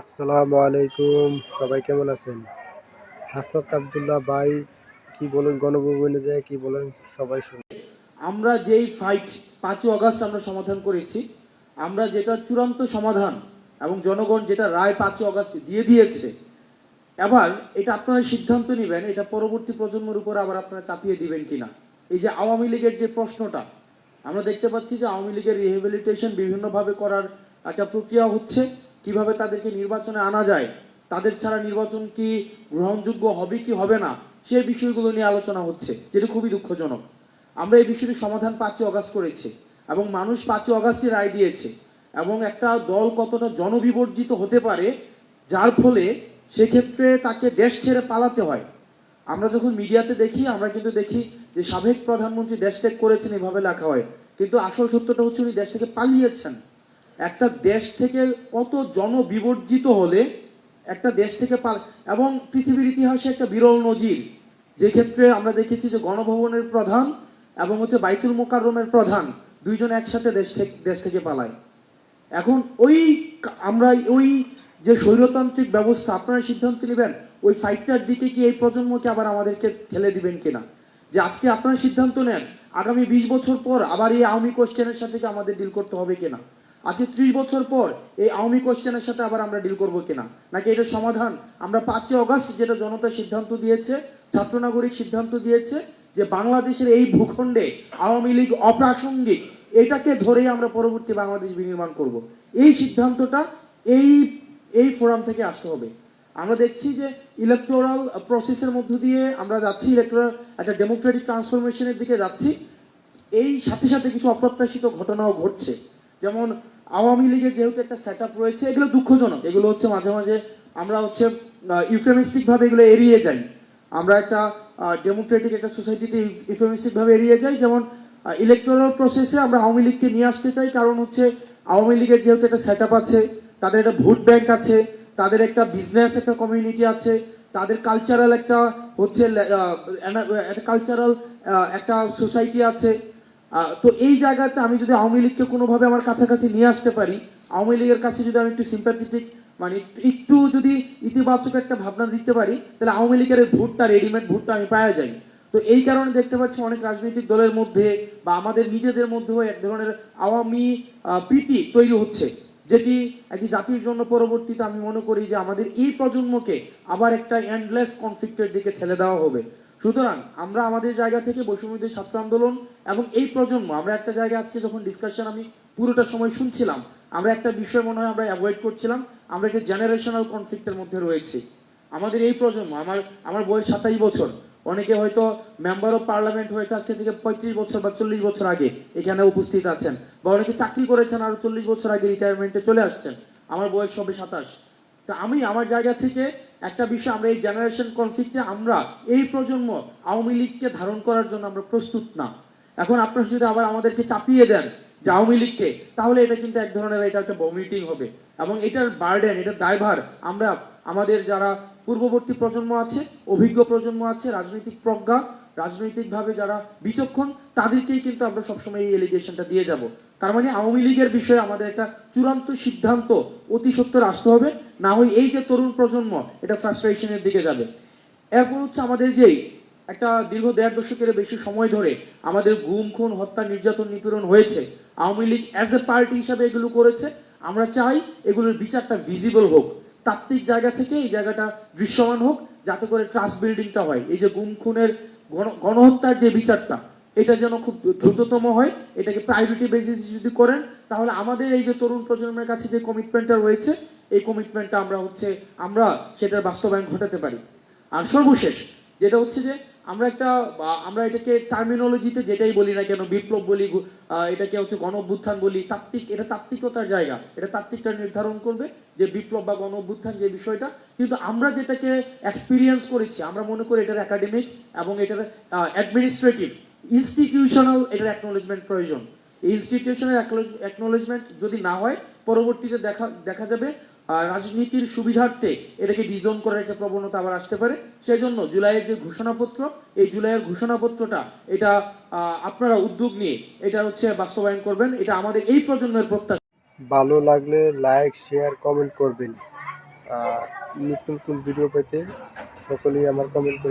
আসসালামু আলাইকুম। সবাই কেমন আছেন? হাসনাত আবদুল্লাহ ভাই, কি বলেন গণভবনে যায়, কি বলেন সবাই শুনুন। আমরা যেই ফাইট পাঁচই অগাস্ট আমরা সমাধান করেছি, আমরা যেটা চূড়ান্ত সমাধান এবং জনগণ যেটা রায় পাঁচই অগাস্ট দিয়ে দিয়েছে, এবার এটা আপনারা সিদ্ধান্ত নেবেন, এটা পরবর্তী প্রজন্মের উপর আবার আপনারা চাপিয়ে দিবেন কিনা। এই যে আওয়ামী লীগের যে প্রশ্নটা, আমরা দেখতে পাচ্ছি যে আওয়ামী লীগের রিহেবিলিটেশন বিভিন্নভাবে করার একটা প্রক্রিয়া হচ্ছে। কীভাবে তাদেরকে নির্বাচনে আনা যায়, তাদের ছাড়া নির্বাচন কি গ্রহণযোগ্য হবে কি হবে না সেই বিষয়গুলো নিয়ে আলোচনা হচ্ছে, যেটি খুবই দুঃখজনক। আমরা এই বিষয়টি সমাধান পাঁচই অগাস্ট করেছি এবং মানুষ পাঁচই অগাস্টে রায় দিয়েছে এবং একটা দল কতটা জনবিবর্জিত হতে পারে, যার ফলে সেক্ষেত্রে তাকে দেশ ছেড়ে পালাতে হয়। আমরা যখন মিডিয়াতে দেখি, আমরা কিন্তু দেখি যে সাবেক প্রধানমন্ত্রী দেশ ত্যাগ করেছেন, এভাবে লেখা হয়। কিন্তু আসল সত্যটা হচ্ছে উনি দেশ থেকে পালিয়েছেন। একটা দেশ থেকে কত জনবিবর্জিত হলে একটা দেশ থেকে পাল এবং পৃথিবীর ইতিহাসে একটা বিরল নজির। যে ক্ষেত্রে আমরা দেখেছি যে গণভবনের প্রধান এবং হচ্ছে বাইতুল মোকাররমের প্রধান দুইজন একসাথে দেশ থেকে দেশ থেকে পালায়। এখন ওই আমরা ওই যে স্বৈরতান্ত্রিক ব্যবস্থা, আপনারা সিদ্ধান্ত নেবেন, ওই ফাইটটার দিকে কি এই প্রজন্মকে আবার আমাদেরকে ঠেলে দিবেন কিনা? যে আজকে আপনারা সিদ্ধান্ত নেন, আগামী বিশ বছর পর আবার এই আওয়ামী কোশ্চেনের সাথে আমাদের ডিল করতে হবে কিনা? আজকে ত্রিশ বছর পর এই আওয়ামী কোশ্চেনের সাথে আবার আমরা ডিল করব কিনা? নাকি এটা সমাধান? আমরা পাঁচই অগাস্ট যেটা জনতা সিদ্ধান্ত দিয়েছে ছাত্র নাগরিক সিদ্ধান্ত দিয়েছে, যে বাংলাদেশের এই ভূখণ্ডে আওয়ামী লীগ অপ্রাসঙ্গিক, এটাকে ধরেই আমরা পরবর্তী বাংলাদেশ বিনির্মাণ করব। এই সিদ্ধান্তটা এই এই ফোরাম থেকে আসতে হবে। আমরা দেখছি যে ইলেকটোরাল প্রসেসের মধ্য দিয়ে আমরা যাচ্ছি ইলেকটোরাল একটা ডেমোক্রেটিক ট্রান্সফরমেশনের দিকে যাচ্ছি। এই সাথে সাথে কিছু অপ্রত্যাশিত ঘটনাও ঘটছে। যেমন আওয়ামী লীগের যেহেতু একটা সেট রয়েছে, এগুলো দুঃখজনক। এগুলো হচ্ছে মাঝে মাঝে আমরা হচ্ছে ইউফেমিস্টিক ভাবে এগুলো এড়িয়ে যাই। আমরা একটা ডেমোক্রেটিক একটা সোসাইটিতে ইউফেমিস্টিক ভাবে এড়িয়ে যাই। যেমন ইলেকটোরাল প্রসেসে আমরা আওয়ামী লীগকে নিয়ে আসতে চাই। কারণ হচ্ছে, আওয়ামী লীগের যেহেতু একটা সেট আছে, তাদের একটা ভোট ব্যাংক আছে, তাদের একটা বিজনেস একটা কমিউনিটি আছে, তাদের কালচারাল একটা হচ্ছে কালচারাল একটা সোসাইটি আছে। তো এই জায়গাতে আমি যদি আওয়ামী লীগকে কোনোভাবে আমার কাছাকাছি নিয়ে আসতে পারি, আওয়ামী লীগের কাছে যদি আমি একটু সিম্প্যাথেটিক মানে একটু- যদি ইতিবাচক একটা ভাবনা দিতে পারি, তাহলে আওয়ামী লীগের ভোটটা রেডিমেড ভোটটা আমি পাওয়া যাই তো এই কারণে দেখতে পাচ্ছি অনেক রাজনৈতিক দলের মধ্যে বা আমাদের নিজেদের মধ্যেও এক ধরনের আওয়ামী প্রীতি তৈরি হচ্ছে, যেটি একটি জাতির জন্য পরবর্তীতে আমি মনে করি যে আমাদের এই প্রজন্মকে আবার একটা এন্ডলেস কনফ্লিক্টের দিকে ঠেলে দেওয়া হবে। সুতরাং আমরা আমাদের জায়গা থেকে বৈষম্যদের ছাত্র আন্দোলন এবং এই প্রজন্ম, আমরা একটা জায়গায় আজকে যখন ডিসকাশন আমি পুরোটা সময় শুনছিলাম, আমরা একটা বিষয় মনে হয় আমরা অ্যাভয়েড করছিলাম, আমরা একটা জেনারেশনাল কনফ্লিক্টের মধ্যে রয়েছে। আমাদের এই প্রজন্ম, আমার আমার বয়স সাতাশ বছর, অনেকে হয়তো মেম্বার অফ পার্লামেন্ট হয়েছে আজকে থেকে পঁয়ত্রিশ বছর বা চল্লিশ বছর আগে এখানে উপস্থিত আছেন, বা অনেকে চাকরি করেছেন আর চল্লিশ বছর আগে রিটায়ারমেন্টে চলে আসছেন, আমার বয়স সবে সাতাশ। তা আমি আমার জায়গা থেকে একটা বিষয় আমরা এই জেনারেশন কনফ্লিক্টে আমরা এই প্রজন্ম আওয়ামী লীগকে ধারণ করার জন্য আমরা প্রস্তুত না। এখন আপনারা যদি আবার আমাদেরকে চাপিয়ে দেন যে আওয়ামী লীগকে, তাহলে এটা কিন্তু এক ধরনের এটা একটা বমিটিং হবে। এবং এটার বার্ডেন এটার দায়ভার আমরা, আমাদের যারা পূর্ববর্তী প্রজন্ম আছে, অভিজ্ঞ প্রজন্ম আছে, রাজনৈতিক প্রজ্ঞা, রাজনৈতিকভাবে যারা বিচক্ষণ, তাদেরকেই কিন্তু আমরা সবসময় এই এলিগেশনটা দিয়ে যাব। তার মানে আওয়ামী লীগের বিষয়ে আমাদের একটা চূড়ান্ত সিদ্ধান্ত অতি সত্তর আসতে হবে। না হয় এই যে তরুণ প্রজন্ম, এটা ফ্রাস্ট্রেশনের দিকে যাবে। এরপর হচ্ছে আমাদের যেই একটা দীর্ঘ দেড় দশকের বেশি সময় ধরে আমাদের গুম খুন, হত্যা, নির্যাতন, নিপীড়ন হয়েছে। Awami League as a party হিসাবে এগুলো করেছে। আমরা চাই এগুলোর বিচারটা ভিজিবল হোক। তাত্ত্বিক জায়গা থেকে এই জায়গাটা দৃশ্যমান হোক, যাতে করে ট্রাস্ট বিল্ডিংটা হয়। এই যে গুম খুনের গণ- গণহত্যার যে বিচারটা এটা যেন খুব দ্রুততম হয়, এটাকে প্রায়োরিটি বেসিস যদি করেন, তাহলে আমাদের এই যে তরুণ প্রজন্মের কাছে যে কমিটমেন্টটা রয়েছে, এই কমিটমেন্টটা আমরা হচ্ছে, আমরা সেটার বাস্তবায়ন ঘটাতে পারি। আর সর্বশেষ, যেটা হচ্ছে যে আমরা একটা আমরা এটাকে টার্মিনোলজিতে যেটাই বলি না কেন, বিপ্লব বলি এটাকে হচ্ছে গণ অভ্যুত্থান বলি, তাত্ত্বিক, এটা তাত্ত্বিকতার জায়গা, এটা তাত্ত্বিকটা নির্ধারণ করবে যে বিপ্লব বা গণ অভ্যুত্থান যে বিষয়টা। কিন্তু আমরা যেটাকে এক্সপিরিয়েন্স করেছি, আমরা মনে করি এটার একাডেমিক এবং এটার অ্যাডমিনিস্ট্রেটিভ ইনস্টিটিউশনাল এটার অ্যাকনোলেজমেন্ট প্রয়োজন। এই ইনস্টিটিউশনের অ্যাকনোলেজমেন্ট যদি না হয়, পরবর্তীতে দেখা দেখা যাবে রাজনীতির সুবিধার্থে এটাকে ডিজোন করার একটা প্রবণতা আবার আসতে পারে। সেই জন্য জুলাইয়ের যে ঘোষণাপত্র, এই জুলাইয়ের ঘোষণাপত্রটা, এটা আপনারা উদ্যোগ নিয়ে এটা হচ্ছে বাস্তবায়ন করবেন। এটা আমাদের এই প্রজন্মের প্রত্যাশা। ভালো লাগলে লাইক শেয়ার কমেন্ট করবেন। নিত্য নতুন ভিডিও পেতে সকলেই আমার কমেন্ট করে